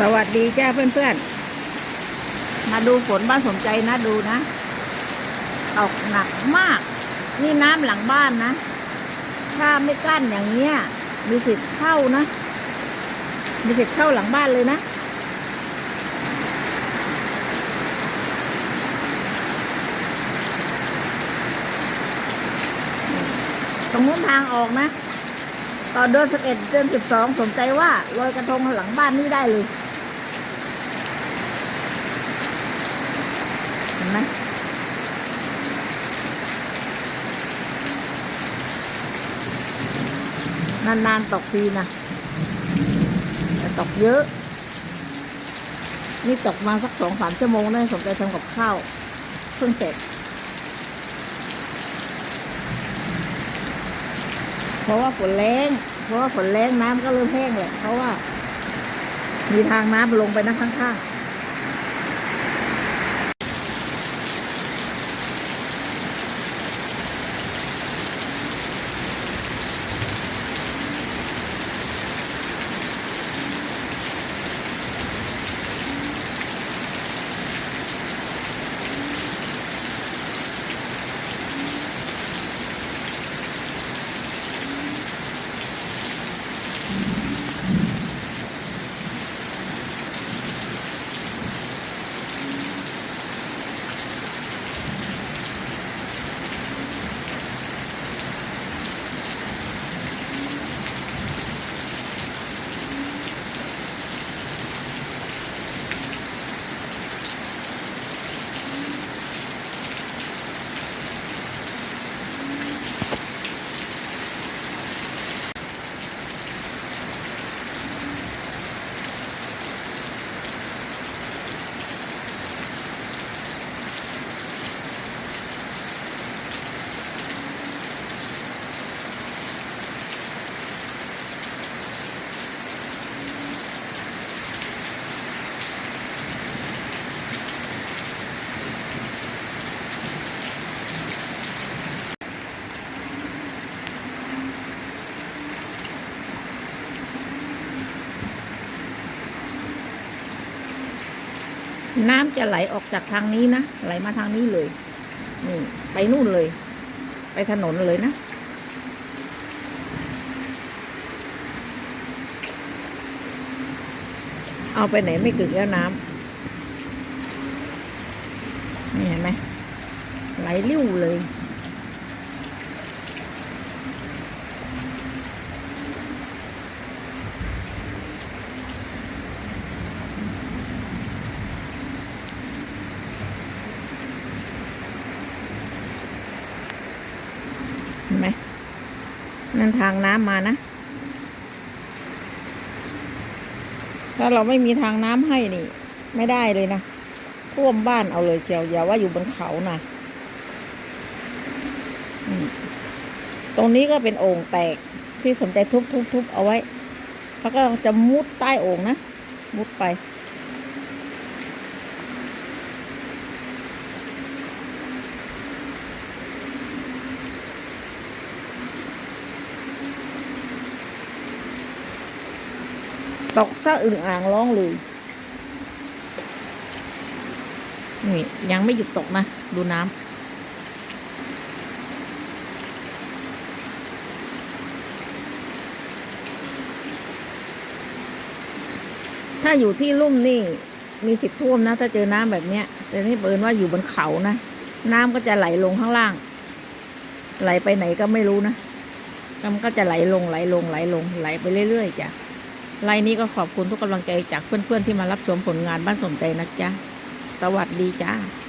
สวัสดีจ้าเพื่อนๆ มาดูฝนบ้านสมใจนะดูนะตกหนักมาก นี่น้ำหลังบ้านนะ ถ้าไม่กั้นอย่างเงี้ย มีสิทธิ์เข้านะ มีสิทธิ์เข้าหลังบ้านเลยนะ ตรงนู้นทางออกนะต่อเดือนสิบเอ็ดเดือนสิบสองสนใจว่าลอยกระทงหลังบ้านนี่ได้เลย ห็นไหมนานๆตกทีนะแต่ตกเยอะ นี่ตกมาสักสองสามชั่วโมงได้สนใจทำกับข้าวเพิ่งเสร็จ เพราะว่าฝนแรงเพราะว่าฝนแรงน้ำก็เริ่มแห้งแหละเพราะว่า มีทางน้ำลงไปนะข้างๆ น้ำจะไหลออกจากทางนี้นะ ไหลมาทางนี้เลย นี่ ไปนู่นเลย ไปถนนเลยนะ เอาไปไหนไม่ถึงแล้วน้ำนี่เห็นไหมไหลริ้วเลย ห็นไหมนั่นทางน้ำมานะ ถ้าเราไม่มีทางน้ำให้นี่ ไม่ได้เลยนะท่วมบ้านเอาเลยเชียวอย่าว่าอยู่บนเขานะตรงนี้ก็เป็นโอ่งแตกที่สนใจทุบทุบทุบเอาไว้ แล้วก็จะมุดใต้โอ่งนะ มุดไป ตกซะอึ่งอ่างร้องเลยนี่ยังไม่หยุดตกนะ ดูน้ำถ้าอยู่ที่ลุ่มนี่มีสิทธิ์ท่วมนะ ถ้าเจอน้ำแบบเนี้ย แต่นี่เปินว่าอยู่บนเขานะ น้ำก็จะไหลลงข้างล่าง ไหลไปไหนก็ไม่รู้นะมันก็จะไหลลงไหลลงไหลลงไหลไปเรื่อยๆจ้ะ ไลน์นี้ก็ขอบคุณทุกกำลังใจจากเพื่อนๆที่มารับชมผลงานบ้านสมใจนะจ๊ะ สวัสดีจ้า